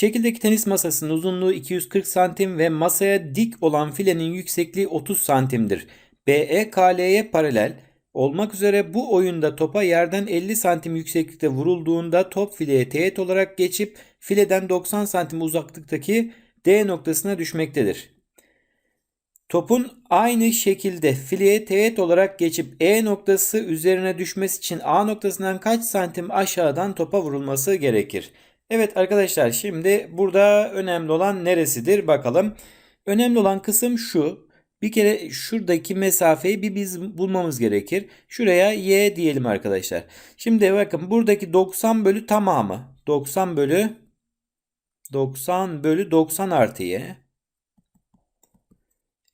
Şekildeki tenis masasının uzunluğu 240 santim ve masaya dik olan filenin yüksekliği 30 santimdir. BE KL'ye paralel olmak üzere bu oyunda topa yerden 50 santim yükseklikte vurulduğunda top fileye teğet olarak geçip fileden 90 santim uzaklıktaki D noktasına düşmektedir. Topun aynı şekilde fileye teğet olarak geçip E noktası üzerine düşmesi için A noktasından kaç santim aşağıdan topa vurulması gerekir? Evet arkadaşlar şimdi burada önemli olan neresidir bakalım. Önemli olan kısım şu. Bir kere şuradaki mesafeyi bir biz bulmamız gerekir. Şuraya y diyelim arkadaşlar. Şimdi bakın buradaki 90 bölü tamamı. 90 bölü 90 bölü 90 artı y.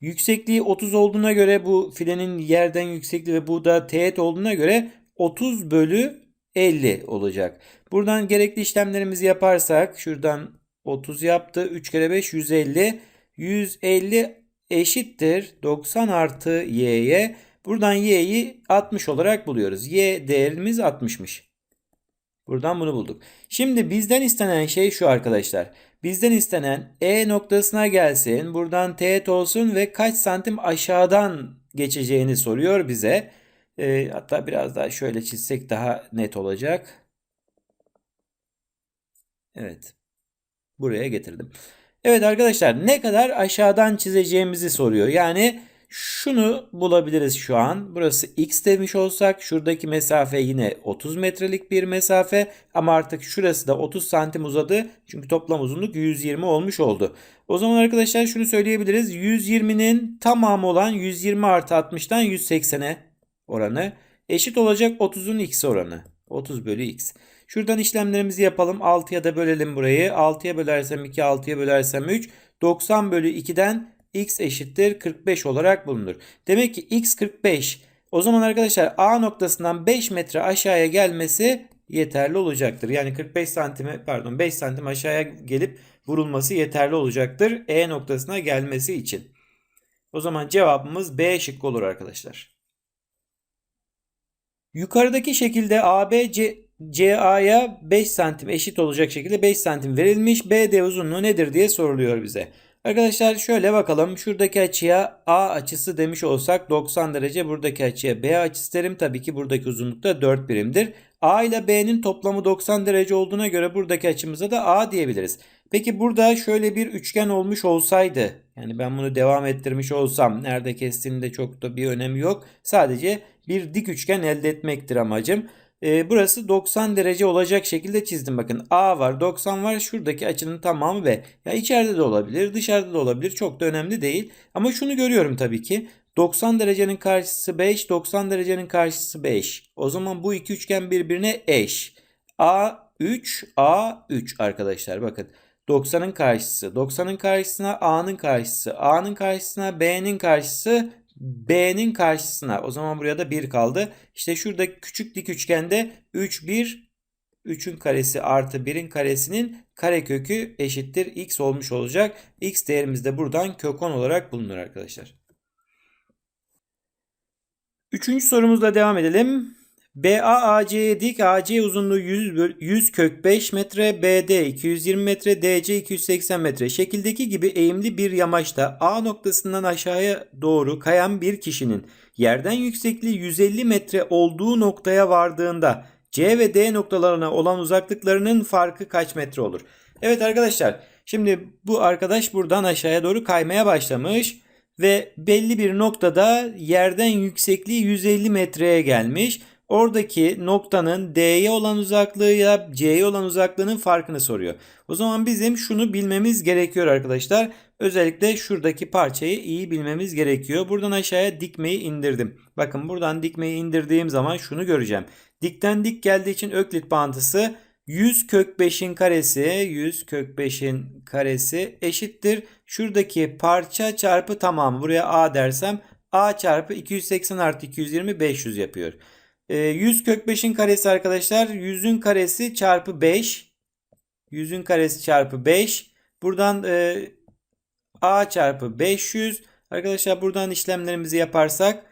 Yüksekliği 30 olduğuna göre bu filenin yerden yüksekliği ve bu da teğet olduğuna göre 30 bölü 50 olacak. Buradan gerekli işlemlerimizi yaparsak şuradan 30 yaptı. 3 kere 5 150. 150 eşittir 90 artı y'ye. Buradan y'yi 60 olarak buluyoruz. y değerimiz 60'mış. Buradan bunu bulduk. Şimdi bizden istenen şey şu arkadaşlar. Bizden istenen E noktasına gelsin. Buradan teğet olsun ve kaç santim aşağıdan geçeceğini soruyor bize. E, hatta biraz daha şöyle çizsek daha net olacak. Evet. Buraya getirdim. Evet arkadaşlar ne kadar aşağıdan çizeceğimizi soruyor. Yani şunu bulabiliriz şu an. Burası x demiş olsak şuradaki mesafe yine 30 metrelik bir mesafe ama artık şurası da 30 santim uzadı. Çünkü toplam uzunluk 120 olmuş oldu. O zaman arkadaşlar şunu söyleyebiliriz. 120'nin tamamı olan 120 artı 60'tan 180'e oranı eşit olacak 30'un x oranı. 30 bölü x. Şuradan işlemlerimizi yapalım. 6'ya da bölelim burayı. 6'ya bölersem 2, 6'ya bölersem 3. 90 bölü 2'den x eşittir 45 olarak bulunur. Demek ki x 45. O zaman arkadaşlar A noktasından 5 metre aşağıya gelmesi yeterli olacaktır. Yani 45 santime pardon 5 santim aşağıya gelip vurulması yeterli olacaktır. E noktasına gelmesi için. O zaman cevabımız B şıkkı olur arkadaşlar. Yukarıdaki şekilde AB CA'ya 5 santim eşit olacak şekilde 5 santim verilmiş. BD uzunluğu nedir diye soruluyor bize. Arkadaşlar şöyle bakalım. Şuradaki açıya A açısı demiş olsak 90 derece. Buradaki açıya B açısı derim. Tabii ki buradaki uzunluk da 4 birimdir. A ile B'nin toplamı 90 derece olduğuna göre buradaki açımıza da A diyebiliriz. Peki burada şöyle bir üçgen olmuş olsaydı yani ben bunu devam ettirmiş olsam nerede kestiğinde çok da bir önemi yok. Sadece bir dik üçgen elde etmektir amacım. E, burası 90 derece olacak şekilde çizdim. Bakın A var 90 var şuradaki açının tamamı B. Ya içeride de olabilir dışarıda da olabilir çok da önemli değil. Ama şunu görüyorum tabii ki 90 derecenin karşısı 5 90 derecenin karşısı 5. O zaman bu iki üçgen birbirine eş. A3 A3 arkadaşlar bakın. 90'ın karşısı, 90'ın karşısına A'nın karşısı, A'nın karşısına B'nin karşısı, B'nin karşısına. O zaman buraya da 1 kaldı. İşte şurada küçük dik üçgende 3 1 3'ün karesi artı 1'in karesinin karekökü eşittir x olmuş olacak. x değerimiz de buradan kök 10 olarak bulunur arkadaşlar. Üçüncü sorumuzla devam edelim. BA AC'ye dik AC uzunluğu 100, 100 kök 5 metre, BD 220 metre, DC 280 metre. Şekildeki gibi eğimli bir yamaçta A noktasından aşağıya doğru kayan bir kişinin yerden yüksekliği 150 metre olduğu noktaya vardığında C ve D noktalarına olan uzaklıklarının farkı kaç metre olur? Evet arkadaşlar şimdi bu arkadaş buradan aşağıya doğru kaymaya başlamış ve belli bir noktada yerden yüksekliği 150 metreye gelmiş. Oradaki noktanın D'ye olan uzaklığıyla C'ye olan uzaklığının farkını soruyor. O zaman bizim şunu bilmemiz gerekiyor arkadaşlar. Özellikle şuradaki parçayı iyi bilmemiz gerekiyor. Buradan aşağıya dikmeyi indirdim. Bakın buradan dikmeyi indirdiğim zaman şunu göreceğim. Dikten dik geldiği için Öklit bağıntısı 100 kök 5'in karesi 100 kök 5'in karesi eşittir. Şuradaki parça çarpı tamamı buraya A dersem A çarpı 280 artı 220 500 yapıyor. 100 kök 5'in karesi arkadaşlar. 100'ün karesi çarpı 5 100'ün karesi çarpı 5 buradan e, A çarpı 500 arkadaşlar buradan işlemlerimizi yaparsak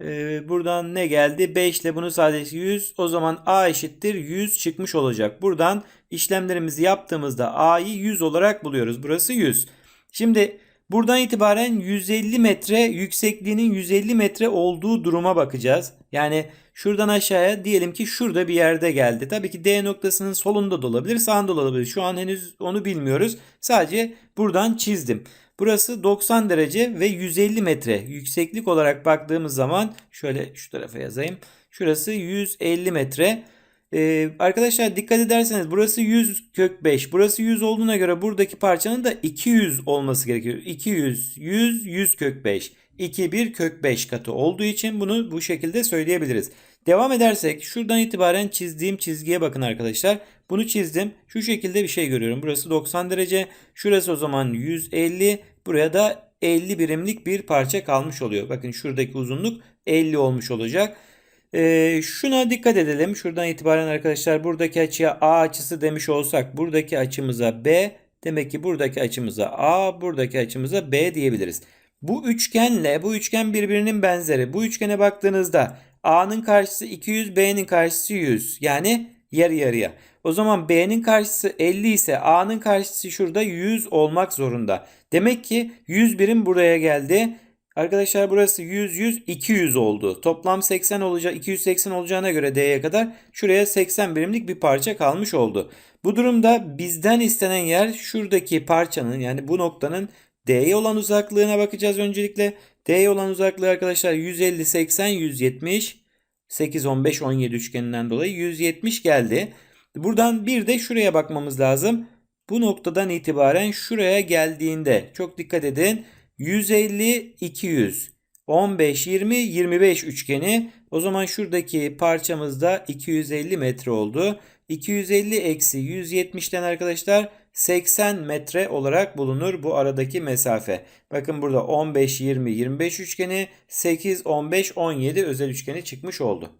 e, buradan ne geldi? 5 ile bunu sadece 100 o zaman A eşittir 100 çıkmış olacak. Buradan işlemlerimizi yaptığımızda A'yı 100 olarak buluyoruz. Burası 100. Şimdi buradan itibaren 150 metre yüksekliğinin 150 metre olduğu duruma bakacağız. Yani şuradan aşağıya diyelim ki şurada bir yerde geldi. Tabii ki D noktasının solunda da olabilir, sağında da olabilir. Şu an henüz onu bilmiyoruz. Sadece buradan çizdim. Burası 90 derece ve 150 metre yükseklik olarak baktığımız zaman şöyle şu tarafa yazayım. Şurası 150 metre. Ee, arkadaşlar dikkat ederseniz burası 100 kök 5. Burası 100 olduğuna göre buradaki parçanın da 200 olması gerekiyor. 200, 100, 100 kök 5. 2, 1 kök 5 katı olduğu için bunu bu şekilde söyleyebiliriz. Devam edersek şuradan itibaren çizdiğim çizgiye bakın arkadaşlar. Bunu çizdim. Şu şekilde bir şey görüyorum. Burası 90 derece. Şurası o zaman 150. Buraya da 50 birimlik bir parça kalmış oluyor. Bakın şuradaki uzunluk 50 olmuş olacak. Ee, şuna dikkat edelim. Şuradan itibaren arkadaşlar buradaki açıya A açısı demiş olsak buradaki açımıza B demek ki buradaki açımıza A buradaki açımıza B diyebiliriz. Bu üçgenle bu üçgen birbirinin benzeri. Bu üçgene baktığınızda A'nın karşısı 200 B'nin karşısı 100 yani yarı yarıya. O zaman B'nin karşısı 50 ise A'nın karşısı şurada 100 olmak zorunda. Demek ki 100 birim buraya geldi. Arkadaşlar burası 100 100 200 oldu. Toplam 80 olacak 280 olacağına göre D'ye kadar şuraya 80 birimlik bir parça kalmış oldu. Bu durumda bizden istenen yer şuradaki parçanın yani bu noktanın D'ye olan uzaklığına bakacağız öncelikle. D'ye olan uzaklığı arkadaşlar 150 80 170 8 15 17 üçgeninden dolayı 170 geldi. Buradan bir de şuraya bakmamız lazım. Bu noktadan itibaren şuraya geldiğinde çok dikkat edin. 150 200 15 20 25 üçgeni. O zaman şuradaki parçamızda 250 metre oldu. 250 eksi 170'ten arkadaşlar 80 metre olarak bulunur bu aradaki mesafe. Bakın burada 15 20 25 üçgeni 8 15 17 özel üçgeni çıkmış oldu.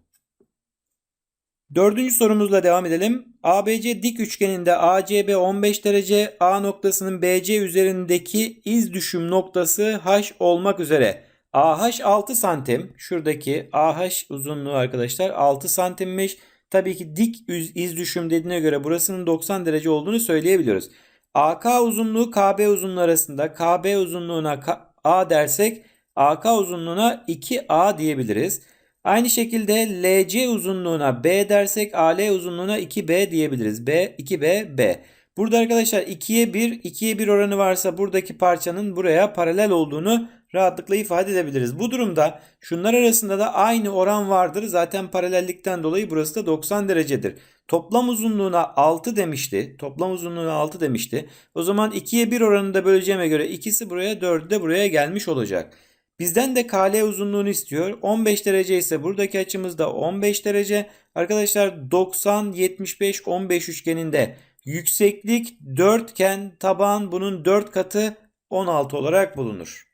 Dördüncü sorumuzla devam edelim. ABC dik üçgeninde ACB 15 derece, A noktasının BC üzerindeki iz düşüm noktası H olmak üzere. AH 6 santim. Şuradaki AH uzunluğu arkadaşlar 6 santimmiş. Tabii ki dik iz düşüm dediğine göre burasının 90 derece olduğunu söyleyebiliyoruz. AK uzunluğu KB uzunluğu arasında KB uzunluğuna A dersek AK uzunluğuna 2A diyebiliriz. Aynı şekilde LC uzunluğuna B dersek AL uzunluğuna 2B diyebiliriz. B 2B B. Burada arkadaşlar 2'ye 1 2'ye 1 oranı varsa buradaki parçanın buraya paralel olduğunu rahatlıkla ifade edebiliriz. Bu durumda şunlar arasında da aynı oran vardır. Zaten paralellikten dolayı burası da 90 derecedir. Toplam uzunluğuna 6 demişti. Toplam uzunluğuna 6 demişti. O zaman 2'ye 1 oranında böleceğime göre ikisi buraya 4'ü de buraya gelmiş olacak. Bizden de KL uzunluğunu istiyor. 15 derece ise buradaki açımız da 15 derece. Arkadaşlar 90, 75, 15 üçgeninde yükseklik 4 iken taban bunun 4 katı 16 olarak bulunur.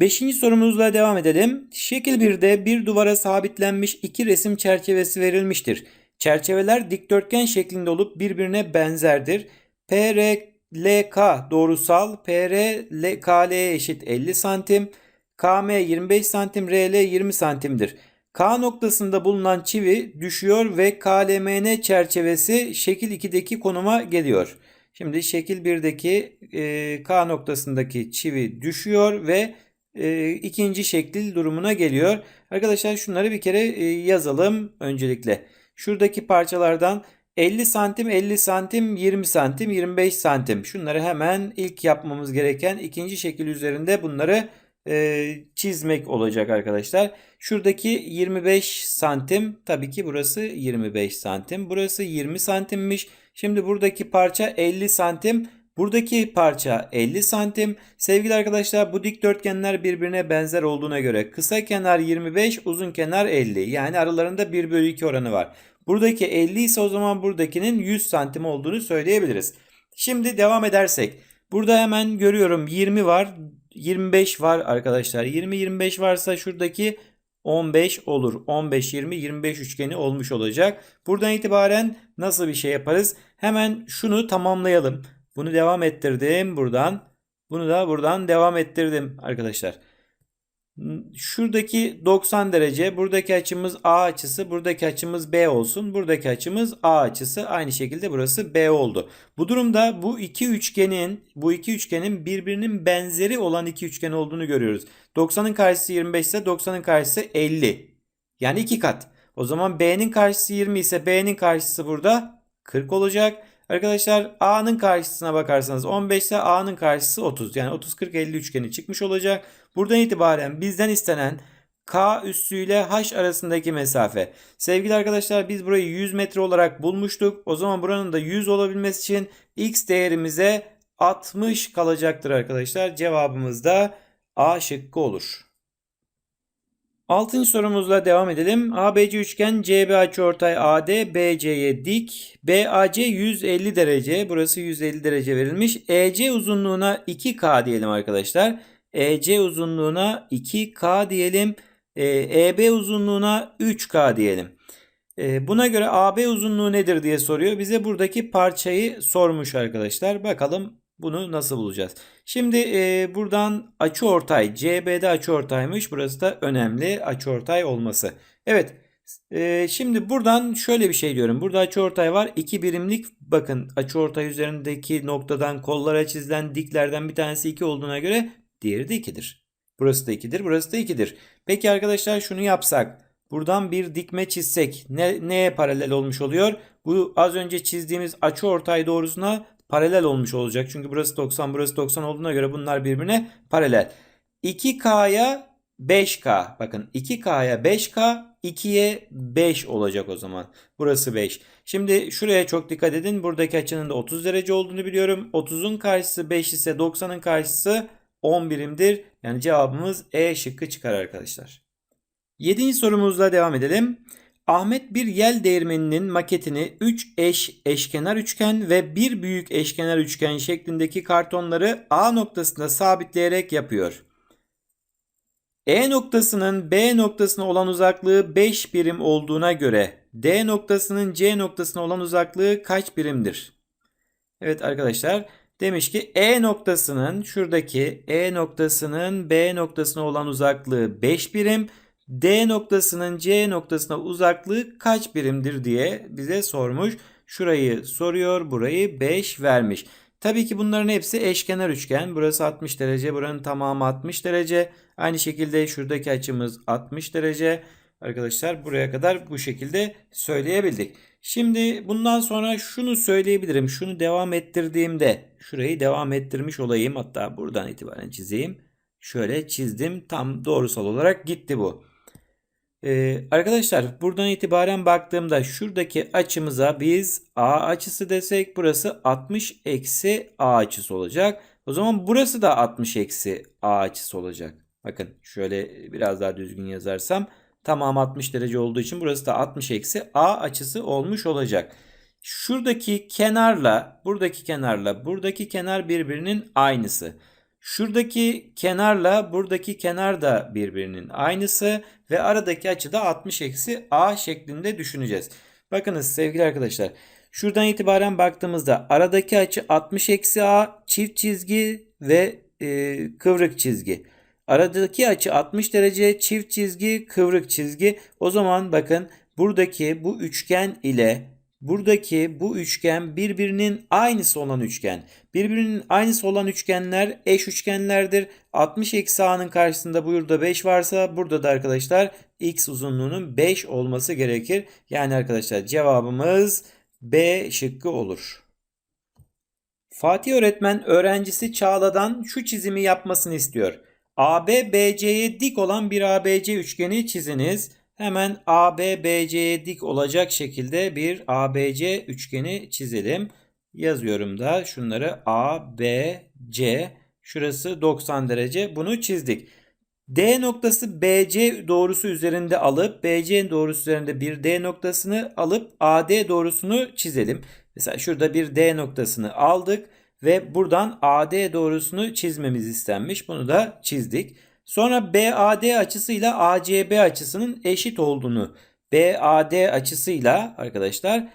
Beşinci sorumuzla devam edelim. Şekil 1'de bir duvara sabitlenmiş iki resim çerçevesi verilmiştir. Çerçeveler dikdörtgen şeklinde olup birbirine benzerdir. PRLK doğrusal, PRKL eşit 50 santim, KM 25 santim, RL 20 santimdir. K noktasında bulunan çivi düşüyor ve KLMN çerçevesi şekil 2'deki konuma geliyor. Şimdi şekil 1'deki e, K noktasındaki çivi düşüyor ve e, ikinci şekil durumuna geliyor. Arkadaşlar şunları bir kere e, yazalım öncelikle. Şuradaki parçalardan 50 santim, 50 santim, 20 santim, 25 santim. Şunları hemen ilk yapmamız gereken ikinci şekil üzerinde bunları e, çizmek olacak arkadaşlar. Şuradaki 25 santim tabii ki burası 25 santim. Burası 20 santimmiş. Şimdi buradaki parça 50 santim. Buradaki parça 50 santim. Sevgili arkadaşlar bu dikdörtgenler birbirine benzer olduğuna göre kısa kenar 25 uzun kenar 50. Yani aralarında 1 bölü 2 oranı var. Buradaki 50 ise o zaman buradakinin 100 santim olduğunu söyleyebiliriz. Şimdi devam edersek. Burada hemen görüyorum 20 var. 25 var arkadaşlar. 20-25 varsa şuradaki 15 olur. 15 20 25 üçgeni olmuş olacak. Buradan itibaren nasıl bir şey yaparız? Hemen şunu tamamlayalım. Bunu devam ettirdim buradan. Bunu da buradan devam ettirdim arkadaşlar. Şuradaki 90 derece, buradaki açımız A açısı, buradaki açımız B olsun. Buradaki açımız A açısı. Aynı şekilde burası B oldu. Bu durumda bu iki üçgenin, bu iki üçgenin birbirinin benzeri olan iki üçgen olduğunu görüyoruz. 90'ın karşısı 25 ise 90'ın karşısı 50. Yani iki kat. O zaman B'nin karşısı 20 ise B'nin karşısı burada 40 olacak. Arkadaşlar A'nın karşısına bakarsanız 15 ise A'nın karşısı 30. Yani 30 40 50 üçgeni çıkmış olacak. Buradan itibaren bizden istenen K üssüyle H arasındaki mesafe. Sevgili arkadaşlar biz burayı 100 metre olarak bulmuştuk. O zaman buranın da 100 olabilmesi için X değerimize 60 kalacaktır arkadaşlar. Cevabımız da A şıkkı olur. Altıncı sorumuzla devam edelim. ABC üçgen CB açıortay AD BC'ye dik. BAC 150 derece. Burası 150 derece verilmiş. EC uzunluğuna 2K diyelim arkadaşlar. EC uzunluğuna 2K diyelim. EB uzunluğuna 3K diyelim. Ee, buna göre AB uzunluğu nedir diye soruyor. Bize buradaki parçayı sormuş arkadaşlar. Bakalım bunu nasıl bulacağız? Şimdi e, buradan açıortay CB'de açıortaymış. Burası da önemli açıortay olması. Evet. E, şimdi buradan şöyle bir şey diyorum. Burada açıortay var. 2 birimlik bakın açıortay üzerindeki noktadan kollara çizilen diklerden bir tanesi 2 olduğuna göre diğeri de 2'dir. Burası da 2'dir. Burası da 2'dir. Peki arkadaşlar şunu yapsak. Buradan bir dikme çizsek ne, neye paralel olmuş oluyor? Bu az önce çizdiğimiz açıortay doğrusuna paralel olmuş olacak. Çünkü burası 90 burası 90 olduğuna göre bunlar birbirine paralel. 2K'ya 5K bakın 2K'ya 5K 2'ye 5 olacak o zaman. Burası 5. Şimdi şuraya çok dikkat edin. Buradaki açının da 30 derece olduğunu biliyorum. 30'un karşısı 5 ise 90'ın karşısı 10 birimdir. Yani cevabımız E şıkkı çıkar arkadaşlar. Yedinci sorumuzla devam edelim. Ahmet bir yel değirmeninin maketini 3 eş eşkenar üçgen ve bir büyük eşkenar üçgen şeklindeki kartonları A noktasında sabitleyerek yapıyor. E noktasının B noktasına olan uzaklığı 5 birim olduğuna göre D noktasının C noktasına olan uzaklığı kaç birimdir? Evet arkadaşlar demiş ki E noktasının şuradaki E noktasının B noktasına olan uzaklığı 5 birim. D noktasının C noktasına uzaklığı kaç birimdir diye bize sormuş. Şurayı soruyor, burayı 5 vermiş. Tabii ki bunların hepsi eşkenar üçgen. Burası 60 derece, buranın tamamı 60 derece. Aynı şekilde şuradaki açımız 60 derece. Arkadaşlar buraya kadar bu şekilde söyleyebildik. Şimdi bundan sonra şunu söyleyebilirim. Şunu devam ettirdiğimde şurayı devam ettirmiş olayım. Hatta buradan itibaren çizeyim. Şöyle çizdim. Tam doğrusal olarak gitti bu. Ee, arkadaşlar buradan itibaren baktığımda şuradaki açımıza biz A açısı desek burası 60 eksi A açısı olacak. O zaman burası da 60 eksi A açısı olacak. Bakın şöyle biraz daha düzgün yazarsam tamam 60 derece olduğu için burası da 60 eksi A açısı olmuş olacak. Şuradaki kenarla buradaki kenarla buradaki kenar birbirinin aynısı. Şuradaki kenarla buradaki kenar da birbirinin aynısı ve aradaki açı da 60 eksi a şeklinde düşüneceğiz. Bakınız sevgili arkadaşlar şuradan itibaren baktığımızda aradaki açı 60 eksi a çift çizgi ve e, kıvrık çizgi. Aradaki açı 60 derece çift çizgi kıvrık çizgi. O zaman bakın buradaki bu üçgen ile Buradaki bu üçgen birbirinin aynısı olan üçgen. Birbirinin aynısı olan üçgenler eş üçgenlerdir. 60 eksi a'nın karşısında burada 5 varsa burada da arkadaşlar x uzunluğunun 5 olması gerekir. Yani arkadaşlar cevabımız B şıkkı olur. Fatih öğretmen öğrencisi Çağla'dan şu çizimi yapmasını istiyor. AB BC'ye dik olan bir ABC üçgeni çiziniz. Hemen ABBC'ye dik olacak şekilde bir ABC üçgeni çizelim. Yazıyorum da şunları ABC şurası 90 derece bunu çizdik. D noktası BC doğrusu üzerinde alıp BC doğrusu üzerinde bir D noktasını alıp AD doğrusunu çizelim. Mesela şurada bir D noktasını aldık ve buradan AD doğrusunu çizmemiz istenmiş. Bunu da çizdik. Sonra BAD açısıyla ACB açısının eşit olduğunu BAD açısıyla arkadaşlar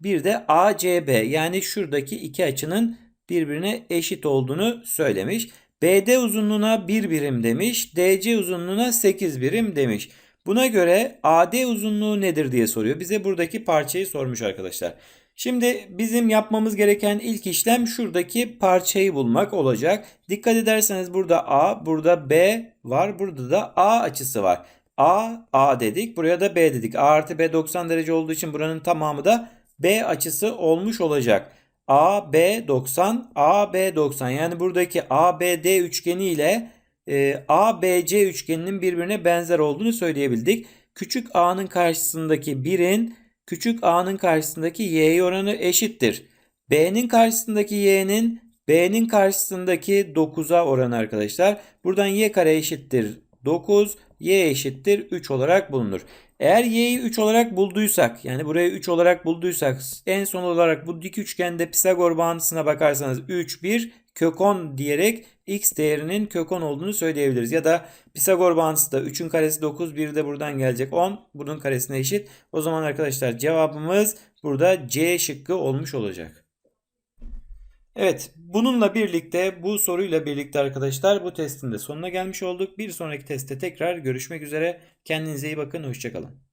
bir de ACB yani şuradaki iki açının birbirine eşit olduğunu söylemiş. BD uzunluğuna 1 birim demiş. DC uzunluğuna 8 birim demiş. Buna göre AD uzunluğu nedir diye soruyor. Bize buradaki parçayı sormuş arkadaşlar. Şimdi bizim yapmamız gereken ilk işlem şuradaki parçayı bulmak olacak. Dikkat ederseniz burada A, burada B var, burada da A açısı var. A, A dedik. Buraya da B dedik. A artı B 90 derece olduğu için buranın tamamı da B açısı olmuş olacak. A, B 90, A, B 90. Yani buradaki A, B, D üçgeni ile e, A, B, C üçgeninin birbirine benzer olduğunu söyleyebildik. Küçük A'nın karşısındaki 1'in küçük A'nın karşısındaki Y oranı eşittir. B'nin karşısındaki Y'nin B'nin karşısındaki 9'a oranı arkadaşlar. Buradan Y kare eşittir 9, Y eşittir 3 olarak bulunur. Eğer Y'yi 3 olarak bulduysak yani burayı 3 olarak bulduysak en son olarak bu dik üçgende Pisagor bağıntısına bakarsanız 3, 1 kök 10 diyerek x değerinin kök 10 olduğunu söyleyebiliriz. Ya da Pisagor bağıntısı da 3'ün karesi 9, 1 de buradan gelecek 10. Bunun karesine eşit. O zaman arkadaşlar cevabımız burada C şıkkı olmuş olacak. Evet, bununla birlikte bu soruyla birlikte arkadaşlar bu testin de sonuna gelmiş olduk. Bir sonraki testte tekrar görüşmek üzere. Kendinize iyi bakın, hoşçakalın.